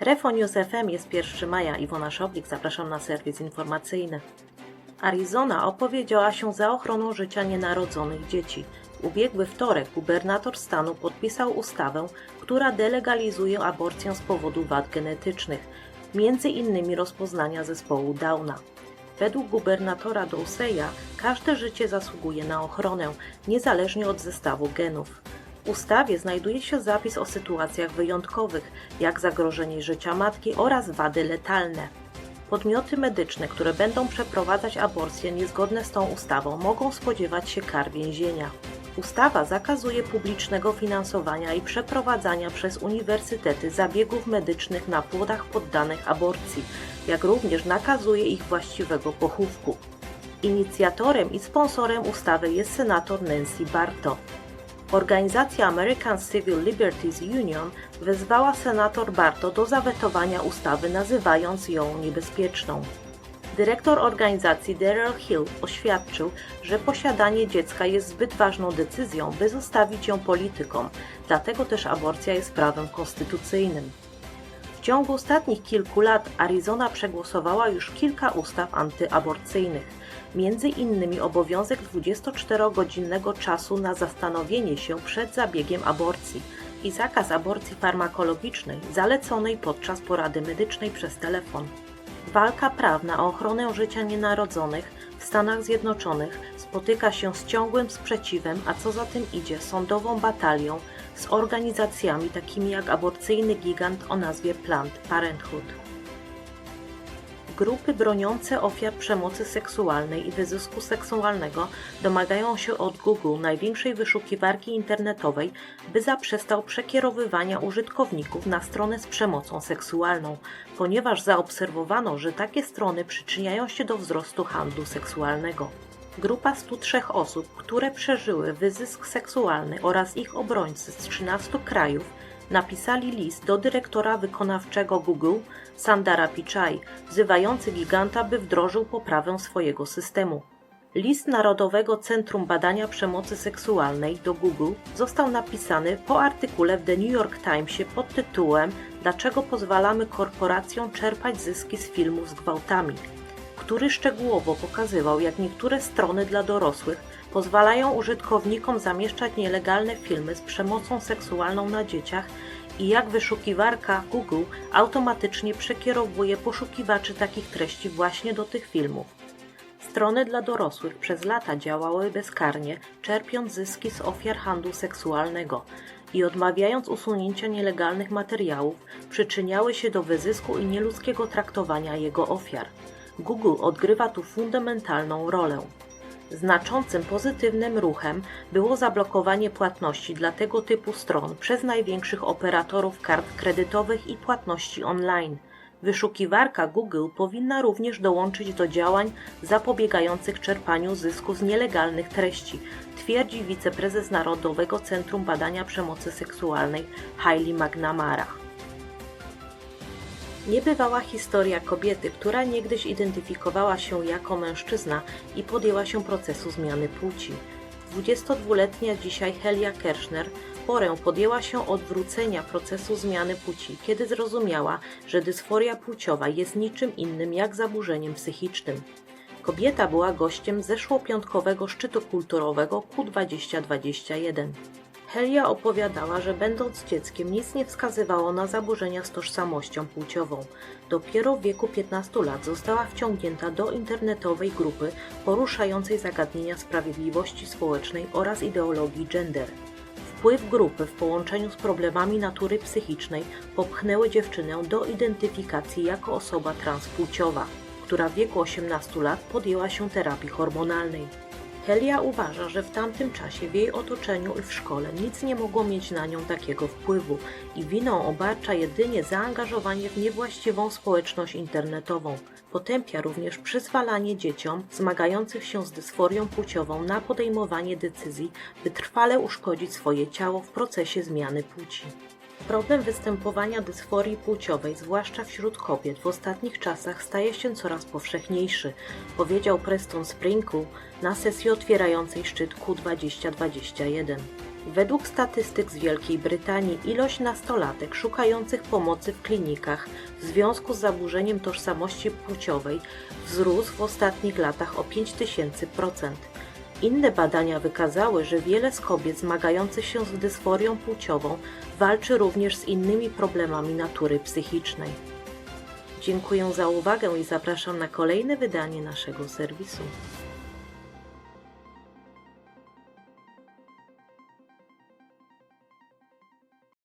Refo News FM jest 1 maja. Iwona Szoblik, zapraszam na serwis informacyjny. Arizona opowiedziała się za ochroną życia nienarodzonych dzieci. Ubiegły wtorek gubernator stanu podpisał ustawę, która delegalizuje aborcję z powodu wad genetycznych, między innymi rozpoznania zespołu Downa. Według gubernatora Douseya każde życie zasługuje na ochronę, niezależnie od zestawu genów. W ustawie znajduje się zapis o sytuacjach wyjątkowych, jak zagrożenie życia matki oraz wady letalne. Podmioty medyczne, które będą przeprowadzać aborcje niezgodne z tą ustawą, mogą spodziewać się kar więzienia. Ustawa zakazuje publicznego finansowania i przeprowadzania przez uniwersytety zabiegów medycznych na płodach poddanych aborcji, jak również nakazuje ich właściwego pochówku. Inicjatorem i sponsorem ustawy jest senator Nancy Barto. Organizacja American Civil Liberties Union wezwała senator Barto do zawetowania ustawy, nazywając ją niebezpieczną. Dyrektor organizacji Daryl Hill oświadczył, że posiadanie dziecka jest zbyt ważną decyzją, by zostawić ją politykom, dlatego też aborcja jest prawem konstytucyjnym. Ciągu ostatnich kilku lat Arizona przegłosowała już kilka ustaw antyaborcyjnych, między innymi obowiązek 24-godzinnego czasu na zastanowienie się przed zabiegiem aborcji i zakaz aborcji farmakologicznej zaleconej podczas porady medycznej przez telefon. Walka prawna o ochronę życia nienarodzonych w Stanach Zjednoczonych spotyka się z ciągłym sprzeciwem, a co za tym idzie, sądową batalią z organizacjami takimi jak aborcyjny gigant o nazwie Planned Parenthood. Grupy broniące ofiar przemocy seksualnej i wyzysku seksualnego domagają się od Google, największej wyszukiwarki internetowej, by zaprzestał przekierowywania użytkowników na stronę z przemocą seksualną, ponieważ zaobserwowano, że takie strony przyczyniają się do wzrostu handlu seksualnego. Grupa 103 osób, które przeżyły wyzysk seksualny oraz ich obrońcy z 13 krajów, napisali list do dyrektora wykonawczego Google, Sandara Pichai, wzywający giganta, by wdrożył poprawę swojego systemu. List Narodowego Centrum Badania Przemocy Seksualnej do Google został napisany po artykule w The New York Timesie pod tytułem Dlaczego pozwalamy korporacjom czerpać zyski z filmów z gwałtami, który szczegółowo pokazywał, jak niektóre strony dla dorosłych pozwalają użytkownikom zamieszczać nielegalne filmy z przemocą seksualną na dzieciach i jak wyszukiwarka Google automatycznie przekierowuje poszukiwaczy takich treści właśnie do tych filmów. Strony dla dorosłych przez lata działały bezkarnie, czerpiąc zyski z ofiar handlu seksualnego i odmawiając usunięcia nielegalnych materiałów, przyczyniały się do wyzysku i nieludzkiego traktowania jego ofiar. Google odgrywa tu fundamentalną rolę. Znaczącym pozytywnym ruchem było zablokowanie płatności dla tego typu stron przez największych operatorów kart kredytowych i płatności online. Wyszukiwarka Google powinna również dołączyć do działań zapobiegających czerpaniu zysku z nielegalnych treści, twierdzi wiceprezes Narodowego Centrum Badania Przemocy Seksualnej Hailey McNamara. Niebywała historia kobiety, która niegdyś identyfikowała się jako mężczyzna i podjęła się procesu zmiany płci. 22-letnia dzisiaj Helia Kershner porę podjęła się odwrócenia procesu zmiany płci, kiedy zrozumiała, że dysforia płciowa jest niczym innym jak zaburzeniem psychicznym. Kobieta była gościem zeszłopiątkowego szczytu kulturowego Q2021. Helia opowiadała, że będąc dzieckiem nic nie wskazywało na zaburzenia z tożsamością płciową. Dopiero w wieku 15 lat została wciągnięta do internetowej grupy poruszającej zagadnienia sprawiedliwości społecznej oraz ideologii gender. Wpływ grupy w połączeniu z problemami natury psychicznej popchnęły dziewczynę do identyfikacji jako osoba transpłciowa, która w wieku 18 lat podjęła się terapii hormonalnej. Helia uważa, że w tamtym czasie w jej otoczeniu i w szkole nic nie mogło mieć na nią takiego wpływu i winą obarcza jedynie zaangażowanie w niewłaściwą społeczność internetową. Potępia również przyzwalanie dzieciom zmagających się z dysforią płciową na podejmowanie decyzji, by trwale uszkodzić swoje ciało w procesie zmiany płci. Problem występowania dysforii płciowej, zwłaszcza wśród kobiet, w ostatnich czasach staje się coraz powszechniejszy, powiedział Preston Sprinkle na sesji otwierającej szczyt Q2021. Według statystyk z Wielkiej Brytanii ilość nastolatek szukających pomocy w klinikach w związku z zaburzeniem tożsamości płciowej wzrósł w ostatnich latach o 5000%. Inne badania wykazały, że wiele z kobiet zmagających się z dysforią płciową walczy również z innymi problemami natury psychicznej. Dziękuję za uwagę i zapraszam na kolejne wydanie naszego serwisu.